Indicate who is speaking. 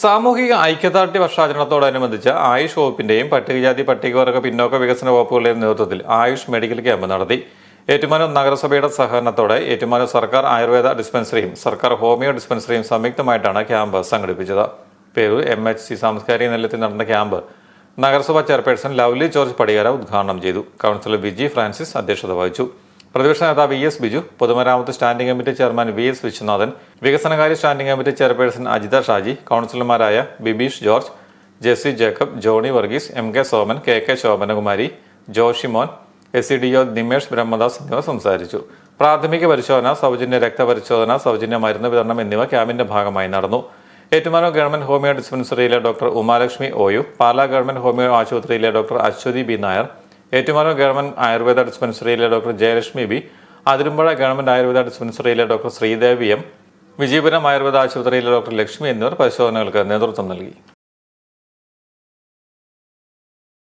Speaker 1: സാമൂഹിക ഐക്യദാർഢ്യ വർഷാചരണത്തോടനുബന്ധിച്ച് ആയുഷ് വകുപ്പിന്റെയും പട്ടികജാതി പട്ടികവർഗ പിന്നോക്ക വികസന വകുപ്പുകളുടെയും നേതൃത്വത്തിൽ ആയുഷ് മെഡിക്കൽ ക്യാമ്പ് നടത്തി. ഏറ്റുമാനൂർ നഗരസഭയുടെ സഹകരണത്തോടെ ഏറ്റുമാനൂർ സർക്കാർ ആയുർവേദ ഡിസ്പെൻസറിയും സർക്കാർ ഹോമിയോ ഡിസ്പെൻസറിയും സംയുക്തമായിട്ടാണ് ക്യാമ്പ് സംഘടിപ്പിച്ചത്. പേരൂർ എം എച്ച് സി സാംസ്കാരിക നിലയത്തിൽ നടന്ന ക്യാമ്പ് നഗരസഭാ ചെയർപേഴ്സൺ ലവ്ലി ജോർജ് പടിയാര ഉദ്ഘാടനം ചെയ്തു. കൗൺസിലർ വിജി ഫ്രാൻസിസ് അധ്യക്ഷത വഹിച്ചു. പ്രതിപക്ഷ നേതാവ് വി എസ് ബിജു പൊതുമരാമത്ത് standing committee chairman V S Viswanathan വികസനകാര്യ standing committee chairperson Ajitha Shaji കൗൺസിലർമാരായ Bibeesh George Jessy Jacob Johny Varghese M K Soman K K Shobhanakumari Joshimon S C D O Nimesh Brahmadas എന്നിവർ സംസാരിച്ചു. പ്രാഥമിക പരിശോധന സൗജന്യ രക്തപരിശോധന സൗജന്യ മരുന്ന് വിതരണം എന്നിവ ക്യാമ്പിന്റെ ഭാഗമായി നടന്നു. ഏറ്റുമാനൂർ ഗവൺമെന്റ് ഹോമിയോ ഡിസ്പെൻസറിയിലെ ഡോക്ടർ ഉമാലക്ഷ്മി ഒയു പാലാ ഗവൺമെന്റ് ഹോമിയോ ആശുപത്രിയിലെ doctor Aswathy B Nair Ettumanoor government Ayurveda ഡിസ്പെൻസറിയിലെ doctor Jayalakshmi B Athirampuzha government Ayurveda ഡിസ്പെൻസറിയിലെ doctor Sreedevi M Vijayapuram Ayurveda ആശുപത്രിയിലെ ഡോക്ടർ ലക്ഷ്മി എന്നിവർ പരിശോധനകൾക്ക് നേതൃത്വം നൽകി.